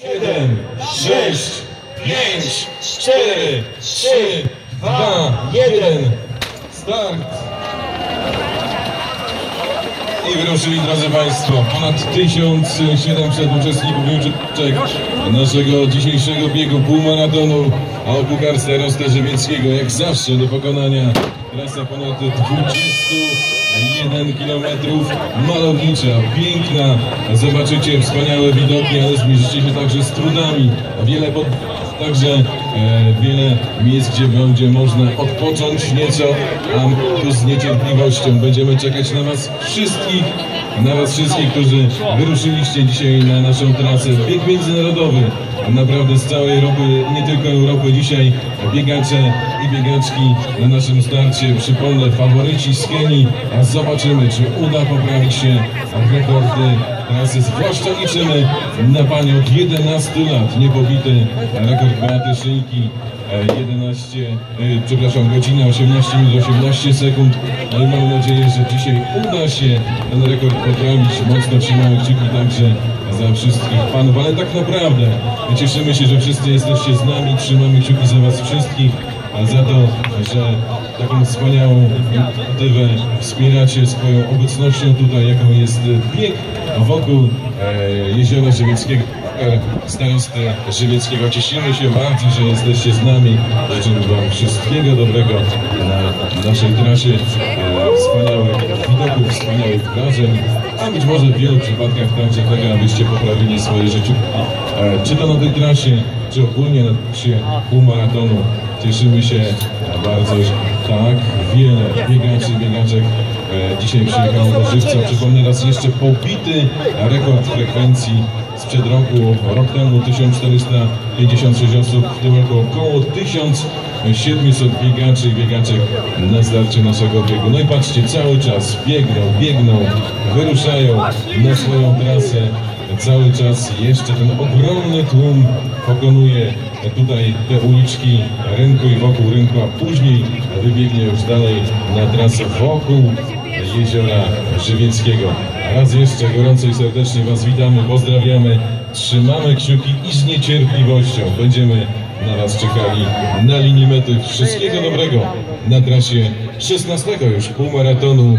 7, 6, 5, 4, 3, 2, 1. Start! I wyruszyli, drodzy Państwo, ponad 1700 uczestników uczestniczek naszego dzisiejszego biegu półmaratonu Puchar Starosta Żywieckiego. Jak zawsze do pokonania trasa ponad 21 km, malownicza, piękna. Zobaczycie wspaniałe widoki, ale zmierzycie się także z trudami. Wiele pod... Także wiele miejsc, gdzie będzie można odpocząć nieco, a tu z niecierpliwością będziemy czekać na Was wszystkich, na Was wszystkich, którzy wyruszyliście dzisiaj na naszą trasę. Bieg międzynarodowy, naprawdę z całej Europy, nie tylko Europy. Dzisiaj biegacze i biegaczki na naszym starcie. Przypomnę, faworyci z Kenii, a zobaczymy, czy uda poprawić się rekordy trasy. Zwłaszcza liczymy na Panią od 11 lat, niepobity rekord Beaty Szyjki. e, 11, e, przepraszam, godzina 18 minut 18 sekund. I mam nadzieję, że dzisiaj uda się ten rekord poprawić. Mocno trzymamy kciuki także za wszystkich panów, ale tak naprawdę cieszymy się, że wszyscy jesteście z nami, trzymamy kciuki za was wszystkich, za to, że taką wspaniałą inicjatywę wspieracie swoją obecnością tutaj, jaką jest bieg wokół e, Jeziora Żywieckiego. e, Starosty Żywieckiego. Cieszymy się bardzo, że jesteście z nami. Życzymy Wam wszystkiego dobrego na naszej trasie. E, wspaniałych wspaniałych wrażeń, a być może w wielu przypadkach także tego, abyście poprawili swoje życie. E, czy to na tej trasie, czy ogólnie na trasie półmaratonu. Cieszymy się bardzo, że tak, wiele biegaczy, biegaczek e, dzisiaj przyjechało do Żywca. Przypomnę raz jeszcze pobity rekord frekwencji sprzed roku, rok temu 1456 osób, w tym roku około 1700 biegaczy i biegaczek na starcie naszego biegu. No i patrzcie, cały czas biegną, biegną, wyruszają na swoją trasę. Cały czas jeszcze ten ogromny tłum pokonuje tutaj te uliczki rynku i wokół rynku, a później wybiegnie już dalej na trasę wokół jeziora Żywieckiego. Raz jeszcze gorąco i serdecznie Was witamy, pozdrawiamy, trzymamy kciuki i z niecierpliwością będziemy na Was czekali na linii mety. Wszystkiego dobrego na trasie 16 już półmaratonu